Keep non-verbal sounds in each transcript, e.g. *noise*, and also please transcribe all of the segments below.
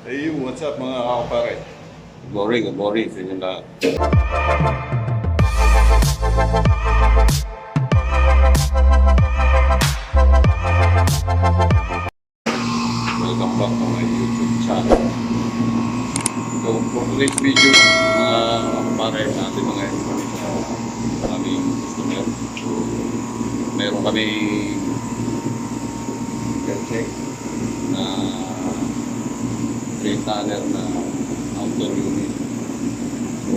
Hey, what's up mga kakapare? Good morning, good morning sa inyo lahat. Welcome back to my YouTube channel. So, for today's video, mga kapare natin mga information sa aming customer. Meron kami 3 tonner na outdoor unit. So,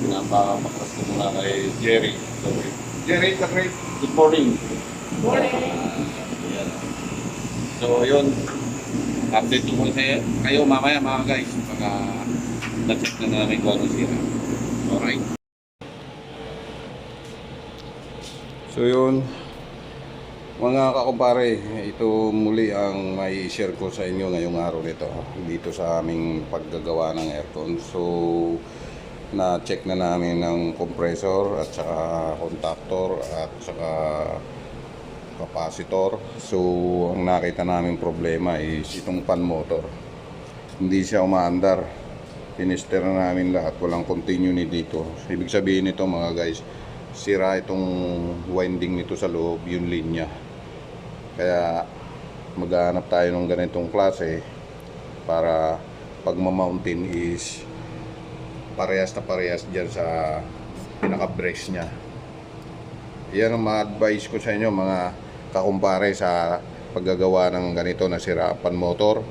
pinapakapakras ko muna kay Jerry. Jerry, the great. Good morning. Good morning. Uh, so, yun. Update ko muna kayo, kayo mamaya mga guys. Pagka uh, na-check na namin kung ano sira. Alright. So yun, mga kakumpare, ito muli ang may share ko sa inyo ngayong araw nito dito sa aming paggagawa ng aircon. So, na-check na namin ng compressor at saka contactor at saka capacitor. So, ang nakita namin problema is itong fan motor. Hindi siya umaandar. Pinister na namin lahat. Walang continuity dito. Ibig sabihin nito mga guys, sira itong winding nito sa loob, yung linya. Kaya maghahanap tayo ng ganitong klase para pag ma-mountain is parehas na parehas dyan sa pinaka-brace niya. Yan ang ma-advise ko sa inyo mga kakumpare sa paggagawa ng ganito na sira pan motor.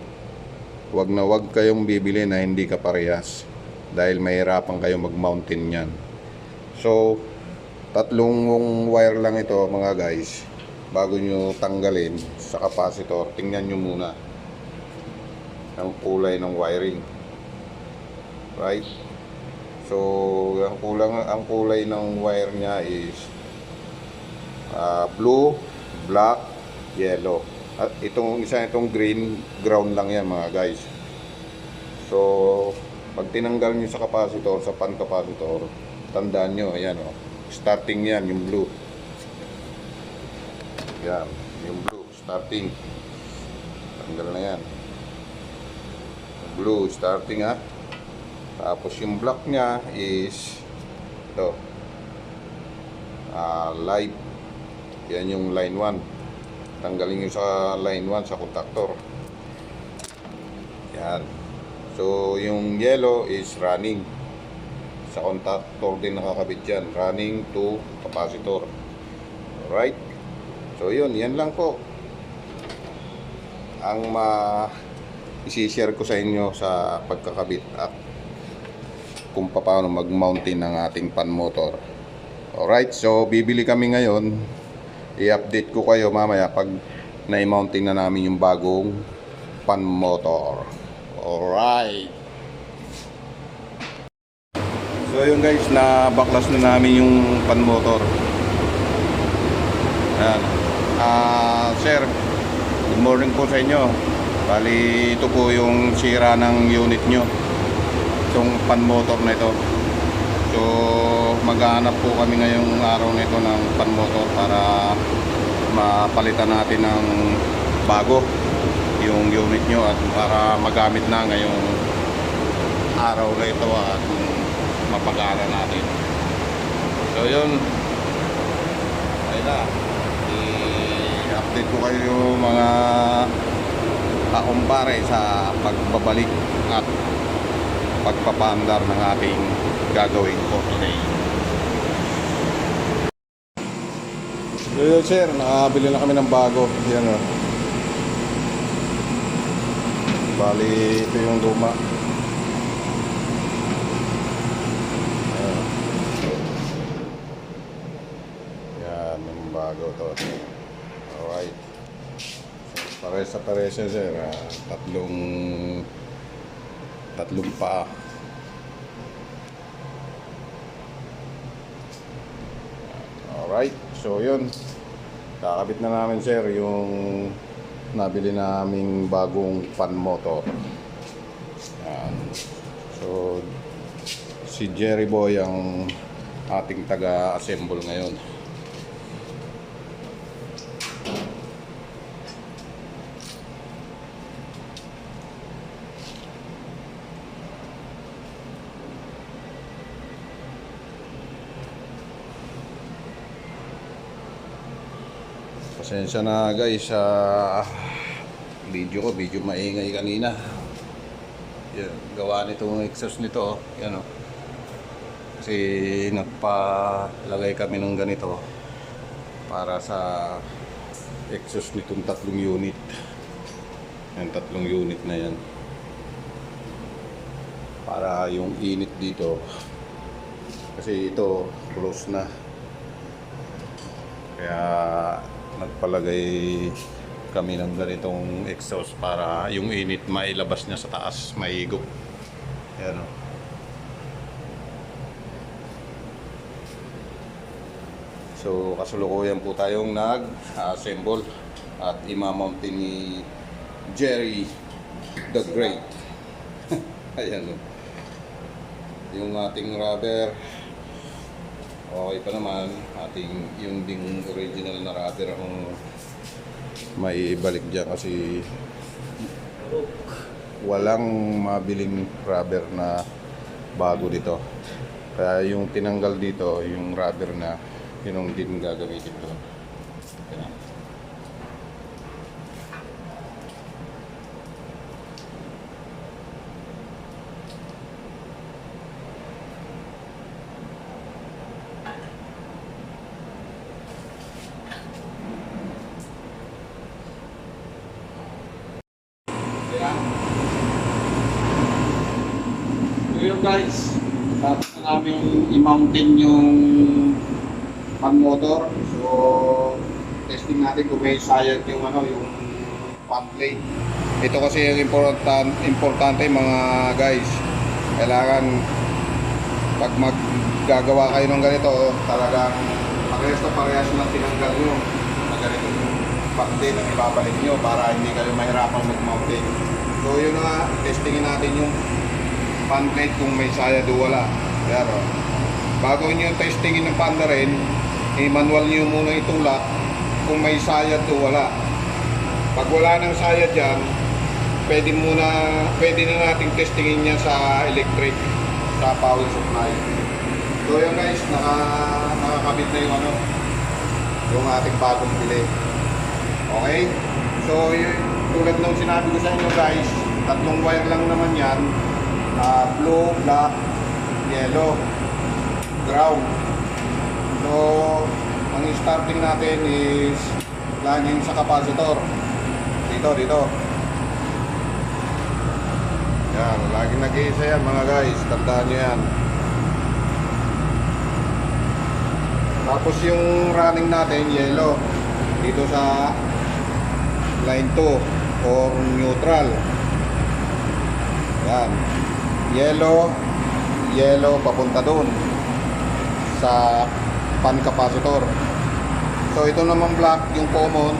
Huwag na huwag kayong bibili na hindi ka parehas dahil mahirapan kayo mag-mountain yan. So, tatlong wire lang ito mga guys bago nyo tanggalin sa capacitor tingnan nyo muna ang kulay ng wiring. Right? So ang kulang ang kulay ng wire niya is ah, blue black yellow. At itong isa itong green ground lang yan mga guys. So pag tinanggal nyo sa capacitor sa pan capacitor tandaan nyo ayan o starting yan yung blue yan yung blue starting. Tanggal na yan. Blue starting ha? Tapos yung black niya is ito. Ah live. Yan yung line 1 tanggalin nyo sa line 1 sa contactor. Yan. So yung yellow is running. Sa contactor din nakakabit yan. Running to capacitor. Alright so yun yan lang po. Ang ma isi-share ko sa inyo sa pagkakabit at kung paano mag-mountain ng ating pan motor alright so bibili kami ngayon. I-update ko kayo mamaya pag na-mounting na namin yung bagong pan motor alright. So yun guys, na baklas na namin yung pan motor. Ayan. Ah, sir, good morning po sa inyo. Bali, ito po yung sira ng unit nyo. Itong pan motor na ito. So, maghahanap po kami ngayong araw nito ng pan motor para mapalitan natin ng bago yung unit nyo at para magamit na ngayong araw na ito at mapag-aaral natin. So yun, ayun na. I-update ko kayo mga kakumpare sa pagbabalik at pagpapandar ng ating gagawin for today. Yun sir, nakabili na kami ng bago. Yan o. Bali, ito yung luma. Yan, yung bago to. Alright. Pares sa pares siya, sir. ah. tatlong tatlong pa. Alright. So, yun. Kakabit na namin, sir, yung nabili naming bagong fan motor. Yan. So, si Jerry Boy ang ating taga-assemble ngayon. Pasensya na guys sa video ko, video maingay kanina. Yan, gawa nitong exhaust nito, oh. yan oh. Kasi nagpalagay kami ng ganito para sa exhaust nitong tatlong unit. Yan, tatlong unit na yan. Para yung init dito. Kasi ito, close na. Kaya nagpalagay kami ng ganitong exhaust para yung init mailabas niya sa taas, maigop. Ayan o. So kasulukuyan po tayong nag-assemble at imamountin ni Jerry the Great. *laughs* Ayan o. Yung ating rubber, okay pa naman. Ating yung ding original na rubber ang may ibalik dyan kasi walang mabiling rubber na bago dito. Kaya yung tinanggal dito, yung rubber na, yun ang din gagamitin doon. Guys, tapos na namin i-mountain yung fan motor. So, testing natin kung may sayad yung ano, yung fan plate. Ito kasi yung important, importante mga guys. Kailangan pag maggagawa kayo ng ganito, talagang parehas na parehas na tinanggal nyo na ganito yung parte na ibabalik nyo para hindi kayo mahirapan mag-mountain. So yun na nga, testingin natin yung fan plate kung may sayad o wala. Pero bago nyo testingin ng panda rin, i-manual nyo muna itulak kung may sayad o wala. Pag wala nang sayad dyan, pwede muna, pwede na nating testingin niya sa electric, sa power supply. So yun guys, naka, nakakabit na yung ano, yung ating bagong bili. Okay? So yun, tulad ng sinabi ko sa inyo guys, tatlong wire lang naman yan. Ah, blue, black, yellow, ground. So, ang starting natin is laging sa capacitor. Dito, dito. Yan, laging nag-iisa yan mga guys. Tandaan nyo yan. Tapos yung running natin, yellow. Dito sa line 2 or neutral. Yan. Yellow, yellow papunta doon sa pan capacitor. So ito naman black yung common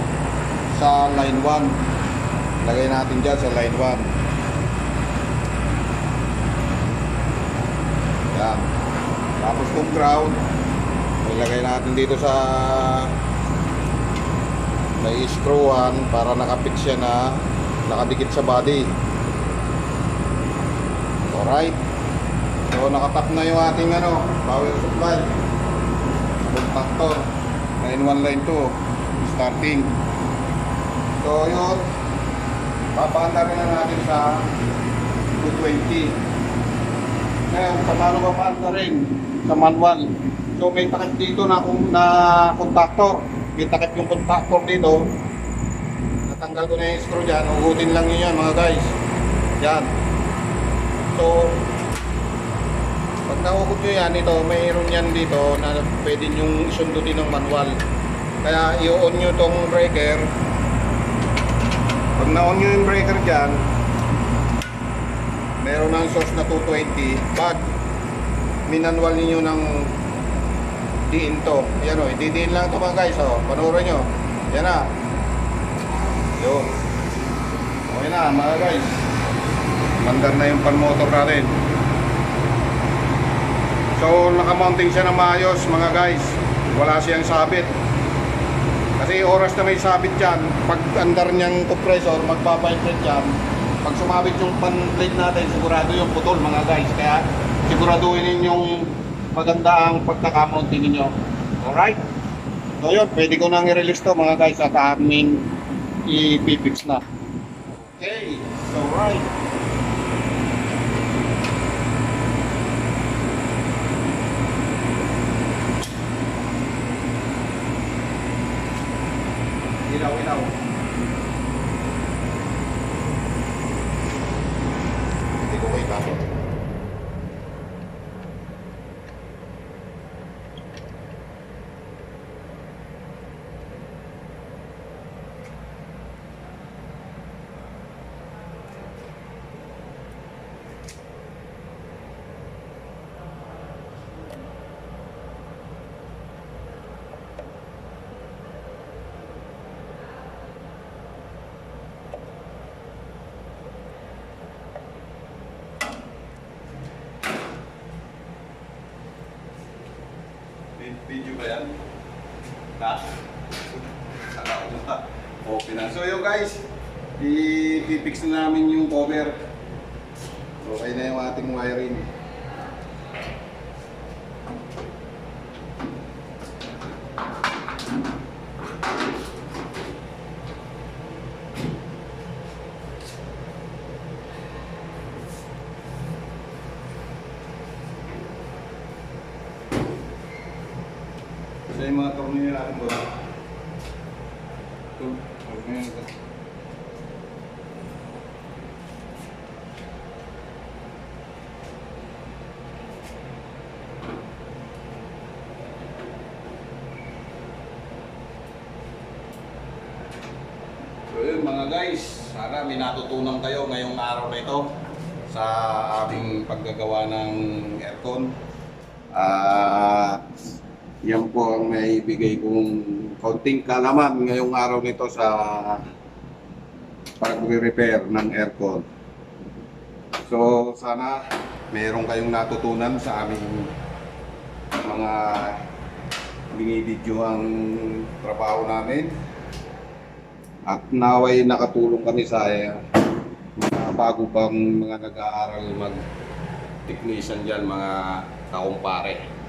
sa line 1. Lagay natin dyan sa line 1. Yan. Tapos kung ground, ilagay natin dito sa may screwan para nakapit siya na nakadikit sa body. Alright. So nakatap na yung ating ano, power supply. Contactor. Line 1, line 2. Starting. So yun. Papaanda rin na natin sa 220. Ngayon, paano ba paanda rin sa manual? So may takip dito na, na contactor. May takip yung contactor dito. Natanggal ko na yung screw dyan. Uhutin lang nyo yan mga guys. Yan. So, pag nahugot nyo yan, ito, mayroon yan dito na pwede nyong isundutin ng manual. Kaya i-on nyo tong breaker. Pag na-on nyo yung breaker dyan, meron ng source na 220. Pag minanual ninyo ng diin to, yan o, ididiin lang ito mga guys, o, panoorin nyo. Yan na. Yun. Okay na mga guys. Mandar na yung pan motor natin. So nakamounting siya ng maayos mga guys. Wala siyang sabit. Kasi oras na may sabit dyan, pag andar niyang compressor, magpapainflate dyan. Pag sumabit yung pan plate natin, sigurado yung putol mga guys. Kaya siguraduhin ninyong maganda ang pagkakamounting ninyo. Alright? So yun, pwede ko nang i-release to mga guys at amin i-fix na. Okay, so right. 较味道 Video ba yan? Na? Akala ko na. Okay na. So yun guys, i-fix na namin yung cover. Okay na yung ating wiring. Yung mga tornilyo natin boss. Ito, tornilyo ito. So yun mga guys, sana may natutunan kayo ngayong araw na ito sa aming paggagawa ng aircon. Ah, yan po ang may bigay kong konting kalaman ngayong araw nito sa pagre-repair ng aircon. So sana meron kayong natutunan sa aming mga binibidyo ang trabaho namin. At naway nakatulong kami sa eh, mga bago pang mga nag-aaral mag technician dyan, mga kaumpare.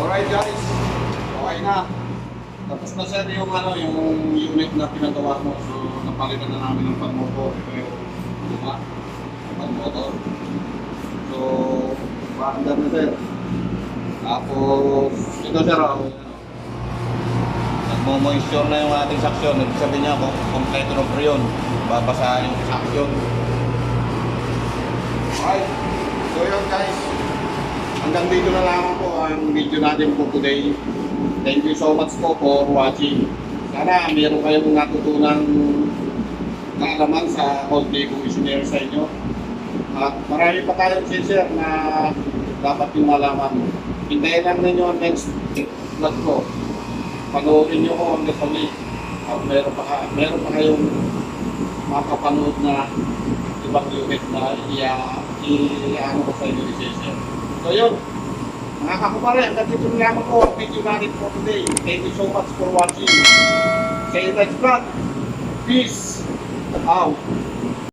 Alright guys, okay na. Tapos na yung ano, yung unit na pinagawa mo. So napalitan na namin ng pag-motor. Yung luma, pag-motor. So, paandar na sir. Tapos, ito sir, oh, ano, nagmo-moisture na yung ating saksyon. Ibig sabihin niya, kompleto ng freon, babasa yung saksyon. Alright, so yun guys. Hanggang dito na lamang po ang video natin po today. Thank you so much po for watching. Sana meron kayong natutunan kaalaman sa kung isinare sa inyo. At marami pa tayong sincere na dapat yung malaman. Hintayin lang ninyo ang next vlog ko. Panoorin nyo ko ang gasoli. At meron pa, meron pa kayong makapanood na ibang unit na i-ano ko sa inyo Cesar. So yun, mga kakupare, hanggang dito na lamang po ang video natin for today. Thank you so much for watching. Sa next vlog, peace out.